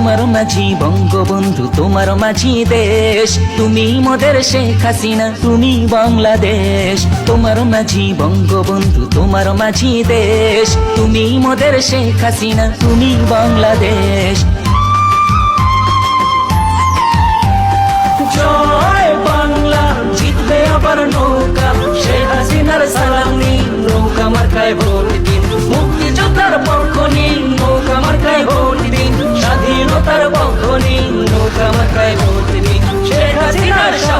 তোমার মাঝি বঙ্গবন্ধু, তোমার মাঝি দেশ। তুমি মোদের শেখ হাসিনা, তুমি বাংলাদেশ। তোমার মাঝি বঙ্গবন্ধু, তোমার মাঝি দেশ। তুমি মোদের শেখ হাসিনা, তুমি বাংলাদেশ। বাংলা, জিতবে আবার নৌকা। শেখ হাসিনার সালামি নৌকা মার্কায় ভোট। 为什？